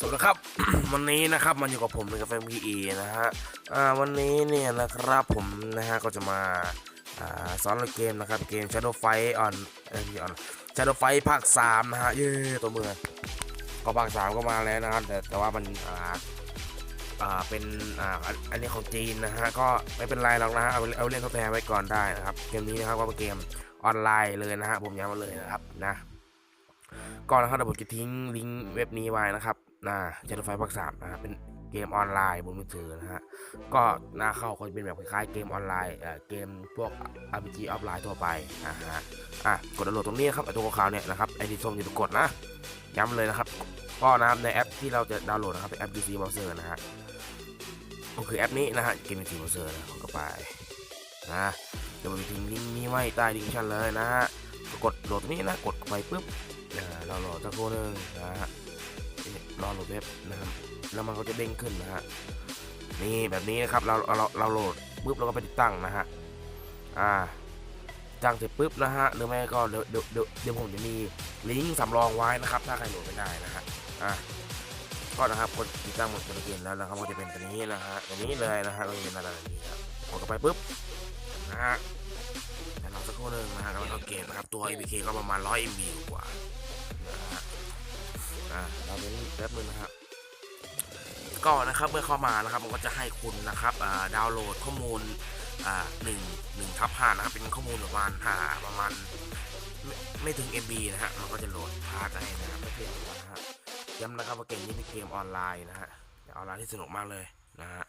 สวัสดีครับ วันนี้นะครับมันอยู่กับผมเป็นกาแฟพีเอนะฮะอ่าวันนี้เนี่ยนะครับผมนะฮะก็จะมาอ่าสอนเล่นเกมนะครับเกม Shadow Fight on เอ้ยไม่ใช่ on Shadow Fight ภาค3นะฮะเย้ตัวมือก็ภาค3ก็มาแล้วนะครับแต่แต่ว่ามันอ่าอ่าเป็นอ่าอันอันนี้ของจีนนะฮะก็ไม่เป็นไรหรอกนะฮะเอาเอาเล่นทดแทนไว้ก่อนได้นะครับเกมนี้นะครับก็เป็นเกมออนไลน์เลยนะฮะผมย้ำมาเลยนะครับนะก่อนนะครับเดี๋ยวผมจะทิ้งลิงก์เว็บนี้ไว้นะครับ นะจะไฟภาคสามนะครับเป็นเกมออนไลน์บนมือถือนะฮะ ก็หน้าเข้าก็จะเป็นแบบคล้ายๆเกมออนไลน์เอ่อเกมพวก RPG ออฟไลน์ทั่วไปนะฮะ อะ กดดาวน์โหลดตรงนี้ครับไอตัวขาวเนี่ยนะครับไอที่ส้มอยู่ตรงกดนะ ย้ำเลยนะครับก็นะครับในแอปที่เราจะดาวน์โหลดนะครับเป็นแอป DC Browser นะฮะก็คือแอปนี้นะฮะเกม DC Browser นะกดเข้าไปนะเดี๋ยวมจะทิ้งลิงก์นี้ไว้ใต้ดิสคริปชั่นเลยนะฮะกดโหลดนี้นะกดไปปุ๊บอ่าเราโหลดสักครู่หนึงนะฮะ เว็บนะครับแล้วมันก็จะเด้งขึ้นนะฮะนี่แบบนี้นะครับเราเราเราโหลดปุ๊บเราก็ไปติดตั้งนะฮะอ่าตั้งเสร็จปุ๊บนะฮะหรือไม่ก็เดี๋ยวเดี๋ยวเดี๋ยวผมจะมีลิงก์สำรองไว้นะครับ ถ้าใครโหลดไม่ได้นะฮะอ่าก็นะครับกดติดตั้งหมดเป็นเกมแล้วนะครับก็จะเป็นตัวนี้นะฮะตัวนี้เลยนะฮะก็จะเป็นหน้าตาแบบนี้ครับกดเข้าไปปุ๊บนะฮะเดี๋ยวรอสักครู่หนึ่งนะฮะกำลังเข้าเกมนะครับตัว APK ก็ประมาณ100 MB กว่านะฮะ อ่าเราเป็นแป๊บนึงนะครับก็นะครับเมื่อเข้ามานะครับมันก็จะให้คุณนะครับดาวน์โหลดข้อมูลหนึ่งหนึ่งทับห้านะครับเป็นข้อมูลประมาณอ่าประมาณไม่ไม่ถึง MB นะฮะมันก็จะโหลดพาร์ทให้นะครับไม่เพียงพอนะฮะย้ำนะครับว่าเกมนี้เป็นเกมออนไลน์นะฮะออนไลน์ที่สนุกมากเลยนะฮะ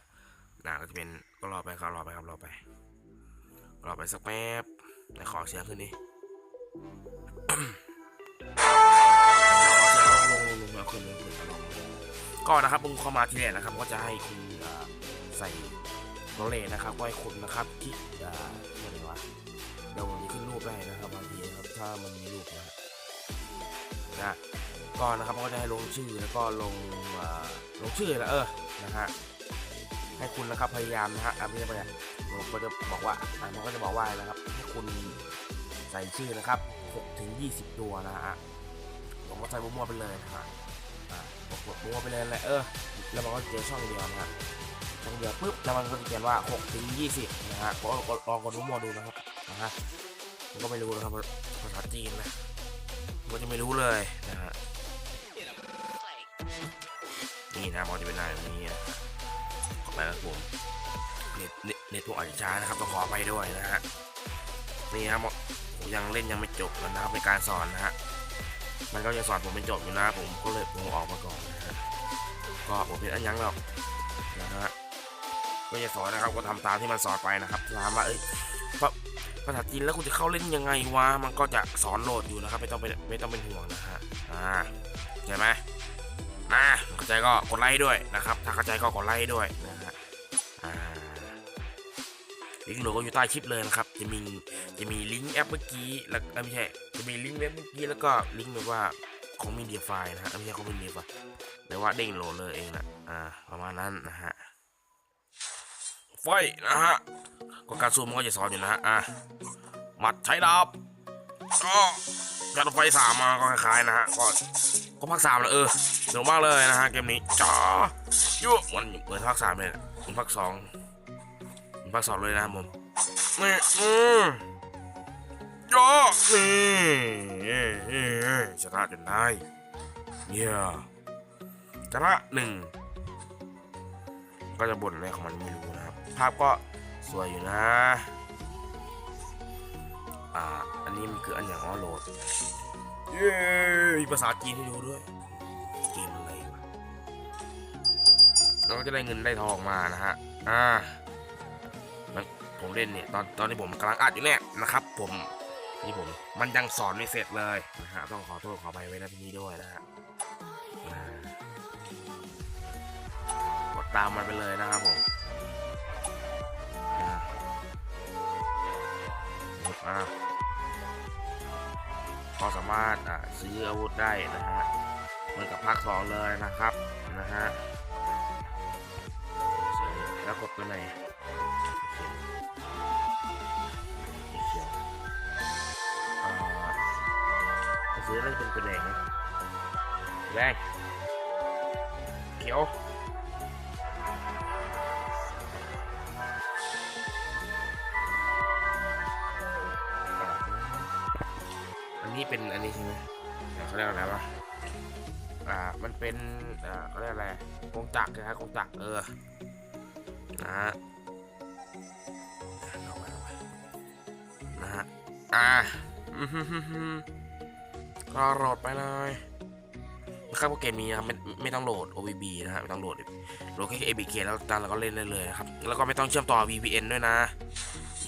นะก็จะเป็นก็รอไปครับรอไปครับรอไปรอไปสักแป๊บแต่ขอเสียงขึ้น ดิก็นะครับมึงเข้ามาที่แรกนะครับ ก็จะให้คุณใส่โรเลนะครับก็ให้คุณนะครับคลิกอ่อะไรวะเดี๋ยวมจะขึ้นรูปได้นะครับบางทีนะครับถ้ามันมีรูปนะนะก็นะครับก็จะให้ลงชื่อแล้วก็ลงลงชื่อแล้วเออนะฮะให้คุณนะครับพยายามนะฮะอะไม่ใช่พยายามผมก็จะบอกว่ามันก็จะบอกว่านะครับให้คุณใส่ชื่อนะครับ6ถึง20 ตัวนะฮะ ผมก็ใส่มั่วๆไปเลยนะฮะอ่ากดมัวไปเลยแหละเออแล้วมันก็เจอช่องเดียวนะฮะช่องเดียวปุ๊บแล้วมันก็จะเขียนว่า6ถึง20นะฮะก็ลองลองกดมัวดูนะครับนะฮะผมก็ไม่รู้นะครับภาษาจีนนะผมก็จะไม่รู้เลยนะฮะนี่นะมันจะเป็นหน้าแบบนี้นะขอไปครับผมเน็ตเน็ตเน็ตตัวอาจจะช้านะครับต้องขอไปด้วยนะฮะนี่ครับผมยังเล่นยังไม่จบนะครับในการสอนนะฮะ มันก็จะสอนผมเป็นจบอยู่นะผมก็เลยผมออกมาก่อนนะฮะก็ผมเป็นอันยังหรอกนะฮะก็จะสอนนะครับก็ทำตามที่มันสอนไปนะครับถามว่าเอ้ยภาษาจีนแล้วคุณจะเข้าเล่นยังไงวะมันก็จะสอนโหลดอยู่นะครับไม่ต้องเป็นไม่ต้องเป็นห่วงนะฮะอ่าเข้าใจไหมอ่าเข้าใจก็กดไลค์ด้วยนะครับ ถ้าเข้าใจก็กดไลค์ด้วยนะฮะอ่าลิงก์โหลดก็อยู่ใต้คลิปเลยนะครับจะมี จะมีลิงก์แอปเมื่อกี้แล้วอ้ยไม่ใช่จะมีลิงก์เว็บเมื่อกี้แล้วก็ลิงก์แบบว่าของมีเดียไฟล์นะฮะอ้ยไม่ใช่ของมีเดียไฟแต่ว่าเด้งโหลดเลยเองนะอ่าประมาณนั้นนะฮะไฟนะฮะก็การซูมมันก็จะสอนอยู่นะฮะอะหมัดใช้ดาบก็การรถไฟสามมาก็คล้ายๆนะฮะก็ก็ภาคสามแล้วเออสนุกมากเลยนะฮะเกมนี้จ้ายุ่มันเหมือนภาคสามเลยนะเหมือนภาคสองเหมือนภาคสองเลยนะครับผมนี่อืม ยอนี่ชนะจนได้เยี่ยชนะหนึ่งก็จะบ่นอะไรของมันไม่รู้นะครับ ภาพก็สวยอยู่นะ อ่า อันนี้มันคืออันอย่างออโหลด เย้มีภาษาจีนให้ดูด้วย เกมอะไรวะเราก็จะได้เงินได้ทองมานะฮะ อ่าผมเล่นเนี่ย ตอนตอนที่ผมกำลังอัดอยู่เนี่ยนะครับ ผม นี่ผมมันยังสอนไม่เสร็จเลยนะฮะต้องขอโทษขอไปไว้นะที่นี้ด้วยนะฮะกดตามมันไปเลยนะครับผมอ่าอ่าก็สามารถอ่าซื้ออาวุธได้นะฮะเหมือนกับภาคสองเลยนะครับนะฮะแล้วกดตัวไหน ซื้ออะไรเป็นตัวแดงแดงเขียวอันนี้เป็นอันนี้ใช่ไหมเขาเรียกอะไรวะอ่ามันเป็นอ่าเขาเรียกอะไรกงจักรนะครับกงจักรเออนะฮะนะฮะอ่า ก็โหลดไปเลยนะครับพวเกมนี้นะครับไม่ไม่ต้องโหลด OBB นะฮะไม่ต้องโหลดโหลดแค่ ABK แล้วตามแล้วก็เล่นได้เลยนะครับ แล้วก็ไม่ต้องเชื่อมต่อ VPN ด้วยนะ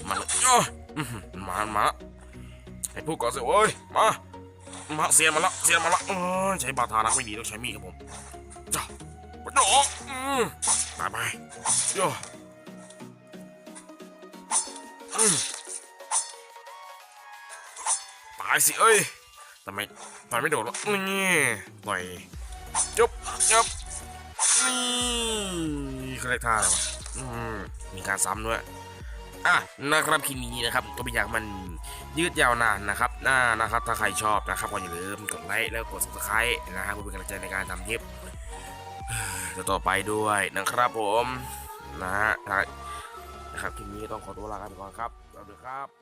มาเลยโอ้มามาละให้พูดก่อนสิโอ้ยมามาเสียนมาละเสียนมาละเออใช้บาทารักไม่ดีต้องใช้มีดครับผมจ้าปะโดอืมตายไปโย่ตายสิเอ้ย ทำไมตายไม่โดดวะนี่ต่อยจบจบนี่เขาเรียกท่าอะไรวะมีการซ้ำด้วยอะนะครับคลิปนี้นะครับก็ไม่อยากมันยืดยาวนานนะครับน่านะครับ ถ้าใครชอบนะครับก็อย่าลืมกดไลค์แล้วกด subscribe นะครับเพื่อเป็นกำลังใจในการทำคลิปต่อไปด้วยนะครับผมนะฮะนะครับคลิปนี้ต้องขอตัวลาไปก่อนครับสวัสดีครับ